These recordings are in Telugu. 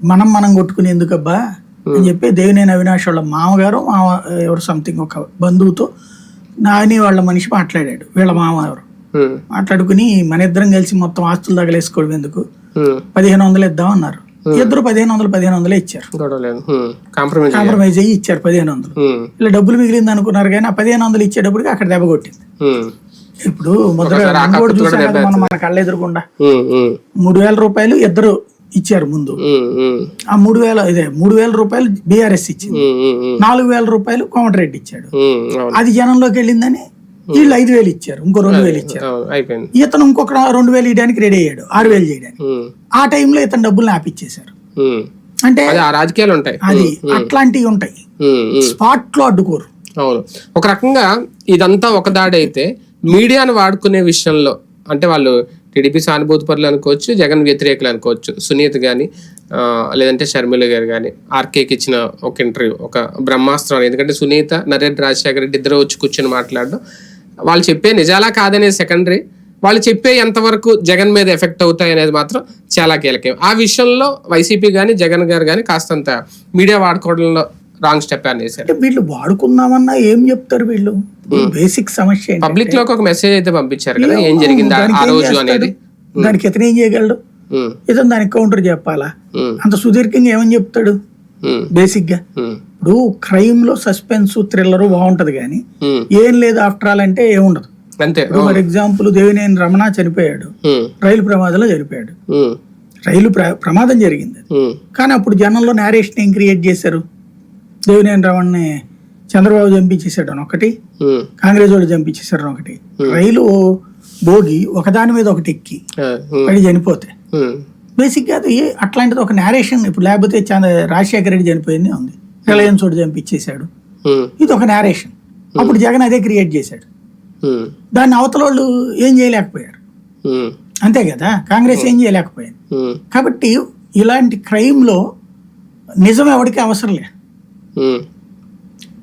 మనం మనం కొట్టుకుని ఎందుకబ్బా? అని చెప్పి దేవినేని అవినాష్ వాళ్ళ మామగారు మామ ఎవరు సంథింగ్ ఒక బంధువుతో నాని వాళ్ళ మనిషి మాట్లాడాడు వీళ్ళ మామ ఎవరు మాట్లాడుకుని మన ఇద్దరం కలిసి మొత్తం ఆస్తులు తగలేసుకోవడం ఎందుకు? పదిహేను వందలు ఇద్దాం అన్నారు. ఇద్దరు పదిహేను వందలు పదిహేను వందలే ఇచ్చారు. కాంప్రమైజ్ అయ్యి ఇచ్చారు పదిహేను వందలు. ఇలా డబ్బులు మిగిలింది అనుకున్నారు కానీ ఆ పదిహేను వందలు ఇచ్చేటప్పటికి అక్కడ దెబ్బ కొట్టింది. ఇప్పుడు ముద్ర చూసాం కదా మనం మన కళ్ళ ఎదురుకుండా. మూడు వేల రూపాయలు ఇద్దరు ఇచ్చారు ముందు. ఆ మూడు వేల ఇదే మూడు వేల రూపాయలు బీఆర్ఎస్ ఇచ్చింది. నాలుగు వేల రూపాయలు కోమటిరెడ్డి ఇచ్చాడు. అది జనంలోకి వెళ్ళిందని వీళ్ళు ఐదు వేలు ఇచ్చారు ఇంకో రెండు వేలు ఇచ్చారు. ఇతను ఇంకొక రెండు వేలు ఇవ్వడానికి రెడీ అయ్యాడు ఆరు వేలు చేయడానికి. ఆ టైంలో ఇతను డబ్బులు ఆపిచ్చేశారు. అంటే రాజకీయాలు ఉంటాయి. అది అట్లాంటివి ఉంటాయి. స్పాట్లో అడ్డుకోరు. అవును. ఒక రకంగా ఇదంతా ఒక దాడి అయితే మీడియాను వాడుకునే విషయంలో అంటే వాళ్ళు టీడీపీ సానుభూతి అనుకోవచ్చు జగన్ వ్యతిరేకులు అనుకోవచ్చు. సునీత్ కానీ లేదంటే షర్మిల గారు కానీ ఆర్కేకి ఇచ్చిన ఒక ఇంటర్వ్యూ ఒక బ్రహ్మాస్త్రం. ఎందుకంటే సునీత నరేంద్ర రాజశేఖర రెడ్డి ఇద్దరు వచ్చి కూర్చొని మాట్లాడడం. వాళ్ళు చెప్పే నిజాలా కాదనే సెకండరీ. వాళ్ళు చెప్పే ఎంతవరకు జగన్ మీద ఎఫెక్ట్ అవుతాయి అనేది మాత్రం చాలా కీలకం. ఆ విషయంలో వైసీపీ కానీ జగన్ గారు కానీ కాస్తంత మీడియా వాడుకోవడంలో రాంగ్ స్టెప్ అనేసారు అంటే వీళ్ళు వాడుకుందామన్నా ఏం చెప్తారు వీళ్ళు? బేసిక్ సమస్య? పబ్లిక్లోకి ఒక మెసేజ్ అయితే పంపించారు కదా ఏం జరిగింది ఆ- రోజు? అనేది. దానికి ఇతను ఏం చేయగలడు? ఇతను దానికి కౌంటర్ చెప్పాలా? అంత సుదీర్ఘంగా ఏమని చెప్తాడు? బేసిక్గా. ఇప్పుడు క్రైమ్లో సస్పెన్స్ థ్రిల్లర్ బాగుంటది కానీ. ఏం లేదు ఆఫ్టర్ ఆల్ అంటే ఏముండదు ఫర్ ఎగ్జాంపుల్ దేవినేని రమణ చనిపోయాడు. రైలు ప్రమాదంలో చనిపోయాడు రైలు ప్ర- ప్రమాదం జరిగింది. కానీ అప్పుడు జనంలో నేరేషన్ ఏం క్రియేట్ చేశారు? దేవినేని రమణని చంద్రబాబు చంపించేశాడు అని ఒకటి కాంగ్రెస్ వాళ్ళు అని ఒకటి. రైలు భోగి ఒకదాని మీద ఒకటి ఎక్కి పడి చనిపోతే. బేసిక్గా అది అట్లాంటిది ఒక నేరేషన్ ఇప్పుడు లేకపోతే చంద్ర రాజశేఖర రెడ్డి చనిపోయింది ఉంది. రిలయన్స్ చోటు చంపించేశాడు ఇది ఒక నేరేషన్ అప్పుడు జగన్ అదే క్రియేట్ చేశాడు. దాన్ని అవతల వాళ్ళు ఏం చేయలేకపోయారు. అంతే కదా? కాంగ్రెస్ ఏం చేయలేకపోయింది. కాబట్టి ఇలాంటి క్రైమ్లో నిజం ఎవరికి అవసరం లేదు.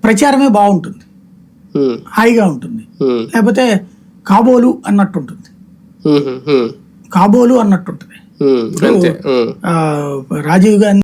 ప్రచారమే బాగుంటుంది. హాయిగా ఉంటుంది. లేకపోతే కాబోలు అన్నట్టు ఉంటుంది కాబోలు అన్నట్టు ఉంటుంది రాజీవ్ గాంధీ